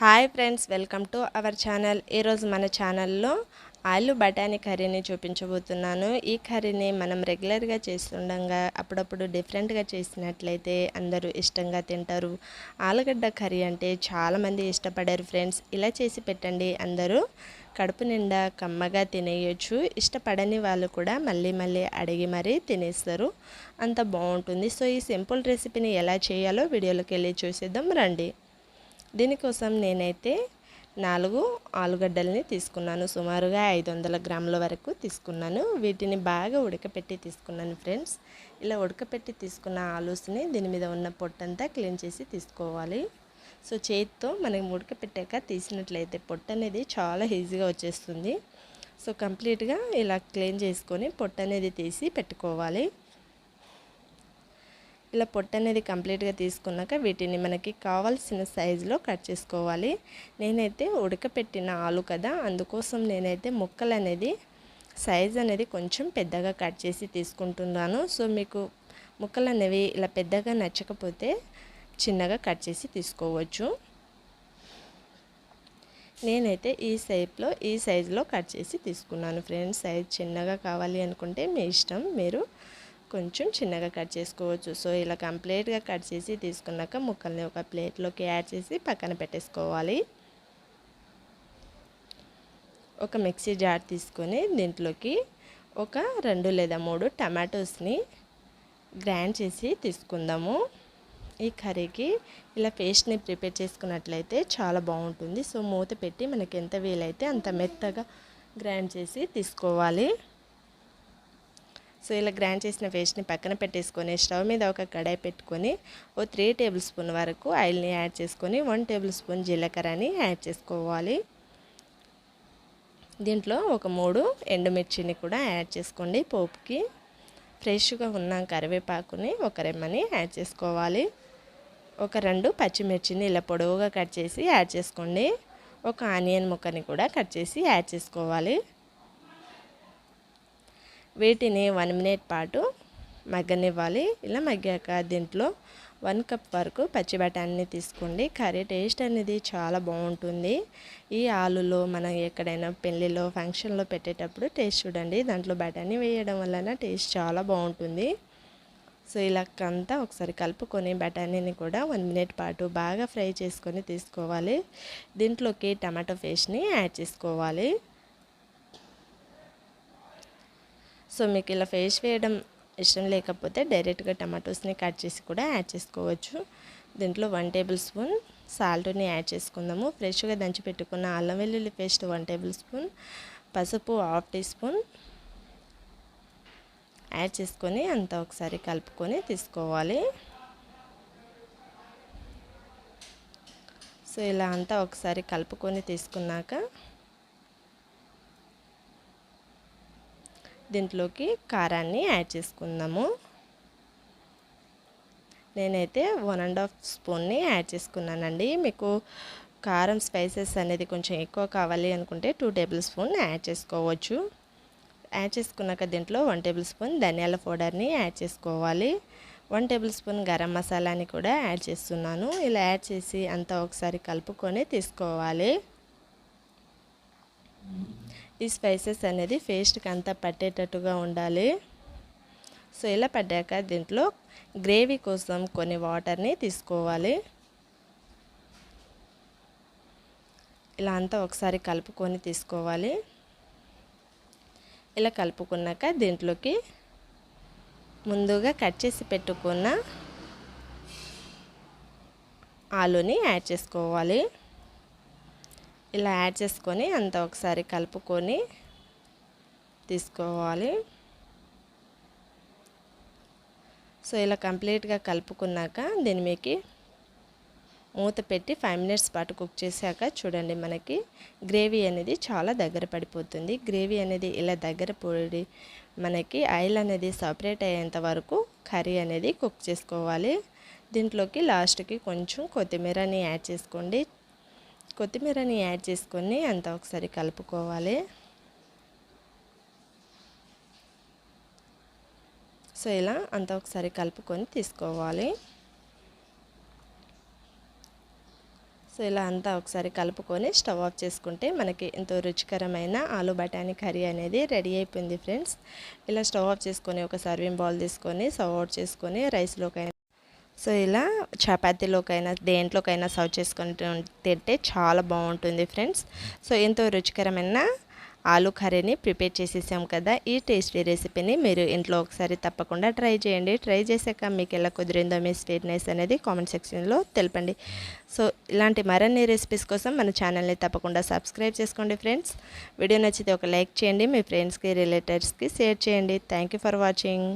Hi friends welcome to our channel. ఈరోజు మన ఛానల్లో ఆలు బఠానీ కర్రీని చూపించబోతున్నాను. ఈ కర్రీని మనం రెగ్యులర్గా చేస్తుండగా అప్పుడప్పుడు డిఫరెంట్గా చేసినట్లయితే అందరూ ఇష్టంగా తింటారు. ఆలుగడ్డ కర్రీ అంటే చాలామంది ఇష్టపడారు ఫ్రెండ్స్. ఇలా చేసి పెట్టండి. అందరూ కడుపు నిండా కమ్మగా తినేయచ్చు. ఇష్టపడని వాళ్ళు కూడా మళ్ళీ మళ్ళీ అడిగి మరీ తినేస్తారు. అంత బాగుంటుంది. సో ఈ సింపుల్ రెసిపీని ఎలా చేయాలో వీడియోలోకి వెళ్ళి చూసేద్దాం. రండి. దీనికోసం నేనైతే నాలుగు ఆలుగడ్డల్ని తీసుకున్నాను. సుమారుగా ఐదు వందల గ్రాముల వరకు తీసుకున్నాను. వీటిని బాగా ఉడకపెట్టి తీసుకున్నాను ఫ్రెండ్స్. ఇలా ఉడకపెట్టి తీసుకున్న ఆలూస్ని దీని మీద ఉన్న పొట్టంతా క్లీన్ చేసి తీసుకోవాలి. సో చేతితో మనకి ఉడకపెట్టాక తీసినట్లయితే పొట్టు అనేది చాలా ఈజీగా వచ్చేస్తుంది. సో కంప్లీట్గా ఇలా క్లీన్ చేసుకొని పొట్టు అనేది తీసి పెట్టుకోవాలి. ఇలా పొట్టు అనేది కంప్లీట్గా తీసుకున్నాక వీటిని మనకి కావాల్సిన సైజులో కట్ చేసుకోవాలి. నేనైతే ఉడకపెట్టిన ఆలు కదా అందుకోసం నేనైతే ముక్కలు అనేది సైజ్ అనేది కొంచెం పెద్దగా కట్ చేసి తీసుకుంటున్నాను. సో మీకు ముక్కలు అనేవి ఇలా పెద్దగా నచ్చకపోతే చిన్నగా కట్ చేసి తీసుకోవచ్చు. నేనైతే ఈ షేప్లో ఈ సైజులో కట్ చేసి తీసుకున్నాను. ఫ్రెండ్స్ సైజ్ చిన్నగా కావాలి అనుకుంటే మీ ఇష్టం. మీరు కొంచెం చిన్నగా కట్ చేసుకోవచ్చు. సో ఇలా కంప్లీట్గా కట్ చేసి తీసుకున్నాక ముక్కల్ని ఒక ప్లేట్లోకి యాడ్ చేసి పక్కన పెట్టేసుకోవాలి. ఒక మిక్సీ జార్ తీసుకొని దీంట్లోకి ఒక రెండు లేదా మూడు టమాటోస్ని గ్రైండ్ చేసి తీసుకుందాము. ఈ కర్రీకి ఇలా పేస్ట్ని ప్రిపేర్ చేసుకున్నట్లయితే చాలా బాగుంటుంది. సో మూత పెట్టి మనకి ఎంత వీలైతే అంత మెత్తగా గ్రైండ్ చేసి తీసుకోవాలి. సో ఇలా గ్రైండ్ చేసిన పేస్ట్ని పక్కన పెట్టేసుకొని స్టవ్ మీద ఒక కడాయి పెట్టుకొని ఓ త్రీ టేబుల్ స్పూన్ వరకు ఆయిల్ని యాడ్ చేసుకొని వన్ టేబుల్ స్పూన్ జీలకర్రని యాడ్ చేసుకోవాలి. దీంట్లో ఒక మూడు ఎండుమిర్చిని కూడా యాడ్ చేసుకోండి పోపుకి. ఫ్రెష్గా ఉన్న కరివేపాకుని ఒక రెమ్మని యాడ్ చేసుకోవాలి. ఒక రెండు పచ్చిమిర్చిని ఇలా పొడవుగా కట్ చేసి యాడ్ చేసుకోండి. ఒక ఆనియన్ ముక్కని కూడా కట్ చేసి యాడ్ చేసుకోవాలి. వీటిని వన్ మినిట్ పాటు మగ్గనివ్వాలి. ఇలా మగ్గాక దీంట్లో వన్ కప్ వరకు పచ్చి బఠానీని తీసుకోండి. కర్రీ టేస్ట్ అనేది చాలా బాగుంటుంది. ఈ ఆలులో మనం ఎక్కడైనా పెళ్ళిలో ఫంక్షన్లో పెట్టేటప్పుడు టేస్ట్ చూడండి. దాంట్లో బఠానీ వేయడం వలన టేస్ట్ చాలా బాగుంటుంది. సో ఇలా అంతా ఒకసారి కలుపుకొని బఠానీని కూడా వన్ మినిట్ పాటు బాగా ఫ్రై చేసుకొని తీసుకోవాలి. దీంట్లోకి టమాటో పేస్ట్ని యాడ్ చేసుకోవాలి. సో మీకు ఇలా ఫేస్ వేయడం ఇష్టం లేకపోతే డైరెక్ట్గా టమాటోస్ని కట్ చేసి కూడా యాడ్ చేసుకోవచ్చు. దీంట్లో వన్ టేబుల్ స్పూన్ సాల్ట్ని యాడ్ చేసుకుందాము. ఫ్రెష్గా దంచి పెట్టుకున్న అల్లం వెల్లుల్లి పేస్ట్ వన్ టేబుల్ స్పూన్ పసుపు హాఫ్ టీ స్పూన్ యాడ్ చేసుకొని అంతా ఒకసారి కలుపుకొని తీసుకోవాలి. సో ఇలా అంతా ఒకసారి కలుపుకొని తీసుకున్నాక దీంట్లోకి కారాన్ని యాడ్ చేసుకుందాము. నేనైతే వన్ అండ్ హాఫ్ స్పూన్ని యాడ్ చేసుకున్నానండి. మీకు కారం స్పైసెస్ అనేది కొంచెం ఎక్కువ కావాలి అనుకుంటే టూ టేబుల్ స్పూన్ యాడ్ చేసుకోవచ్చు. యాడ్ చేసుకున్నాక దీంట్లో వన్ టేబుల్ స్పూన్ ధనియాల పౌడర్ని యాడ్ చేసుకోవాలి. వన్ టేబుల్ స్పూన్ గరం మసాలాని కూడా యాడ్ చేస్తున్నాను. ఇలా యాడ్ చేసి అంతా ఒకసారి కలుపుకొని తీసుకోవాలి. ఈ స్పైసెస్ అనేది పేస్ట్కి అంతా పట్టేటట్టుగా ఉండాలి. సో ఇలా పడ్డాక దీంట్లో గ్రేవీ కోసం కొన్ని వాటర్ని తీసుకోవాలి. ఇలా అంతా ఒకసారి కలుపుకొని తీసుకోవాలి. ఇలా కలుపుకున్నాక దీంట్లోకి ముందుగా కట్ చేసి పెట్టుకున్న ఆలుని యాడ్ చేసుకోవాలి. ఇలా యాడ్ చేసుకొని అంతా ఒకసారి కలుపుకొని తీసుకోవాలి. సో ఇలా కంప్లీట్గా కలుపుకున్నాక దీని మీకు మూత పెట్టి ఫైవ్ మినిట్స్ పాటు కుక్ చేశాక చూడండి మనకి గ్రేవీ అనేది చాలా దగ్గర పడిపోతుంది. గ్రేవీ అనేది ఇలా దగ్గర పొడి మనకి ఆయిల్ అనేది సపరేట్ అయ్యేంత వరకు కర్రీ అనేది కుక్ చేసుకోవాలి. దీంట్లోకి లాస్ట్కి కొంచెం కొత్తిమీరని యాడ్ చేసుకోండి. కొత్తిమీరని యాడ్ చేసుకొని అంతా ఒకసారి కలుపుకోవాలి. సో ఇలా అంతా ఒకసారి కలుపుకొని తీసుకోవాలి. సో ఇలా అంతా ఒకసారి కలుపుకొని స్టవ్ ఆఫ్ చేసుకుంటే మనకి ఎంతో రుచికరమైన ఆలు బఠానీ కర్రీ అనేది రెడీ అయిపోయింది ఫ్రెండ్స్. ఇలా స్టవ్ ఆఫ్ చేసుకొని ఒక సర్వింగ్ బౌల్ తీసుకొని సర్వ్ అవుట్ చేసుకొని రైస్లోకైనా సో ఇలా చపాతీలోకైనా దేంట్లోకైనా సర్వ్ చేసుకొని తింటే చాలా బాగుంటుంది ఫ్రెండ్స్. సో ఎంతో రుచికరమైన ఆలు కర్రీని ప్రిపేర్ చేసేసాం కదా ఈ టేస్టీ రెసిపీని మీరు ఇంట్లో ఒకసారి తప్పకుండా ట్రై చేయండి. ట్రై చేశాక మీకు ఎలా కుదిరిందో మీ స్వీట్నెస్ అనేది కామెంట్ సెక్షన్లో తెలపండి. సో ఇలాంటి మరిన్ని రెసిపీస్ కోసం మన ఛానల్ని తప్పకుండా సబ్స్క్రైబ్ చేసుకోండి ఫ్రెండ్స్. వీడియో నచ్చితే ఒక లైక్ చేయండి మీ ఫ్రెండ్స్కి రిలేటివ్స్కి షేర్ చేయండి. Thank you for watching.